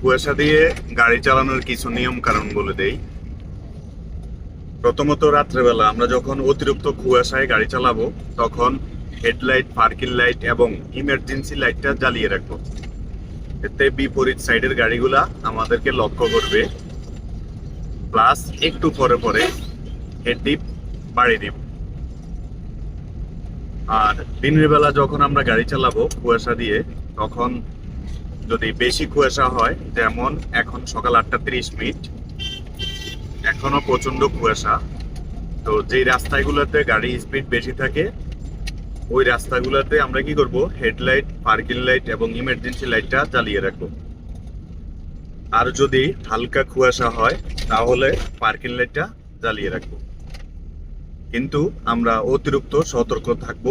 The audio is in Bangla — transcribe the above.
কুয়াশা দিয়ে গাড়ি চালানোর কিছু নিয়ম কারণ বলে দেই। প্রথমত রাত্রেবেলা আমরা যখন অতিরিক্ত কুয়াশায় গাড়ি চালাবো, তখন হেডলাইট, পার্কিং লাইট এবং ইমার্জেন্সি লাইটটা জ্বালিয়ে রাখব। এতে বিপরীত সাইডের গাড়িগুলা আমাদেরকে লক্ষ্য করবে। প্লাস একটু পরে পরে হেড ডিপ বাড়িয়ে দিব আর দিনের বেলা যখন আমরা গাড়ি চালাবো কুয়াশা দিয়ে, তখন যদি বেশি কুয়াশা হয়, যেমন এখন সকাল আটটা তিরিশ মিনিট, এখনও প্রচণ্ড কুয়াশা। তো যেই রাস্তাগুলোতে গাড়ি স্পিড বেশি থাকে, ওই রাস্তাগুলোতে আমরা কি করব? হেডলাইট, পার্কিং লাইট এবং ইমার্জেন্সি লাইটটা জ্বালিয়ে রাখব। আর যদি হালকা কুয়াশা হয়, তাহলে পার্কিং লাইটটা জ্বালিয়ে রাখব। কিন্তু আমরা অতিরিক্ত সতর্ক থাকব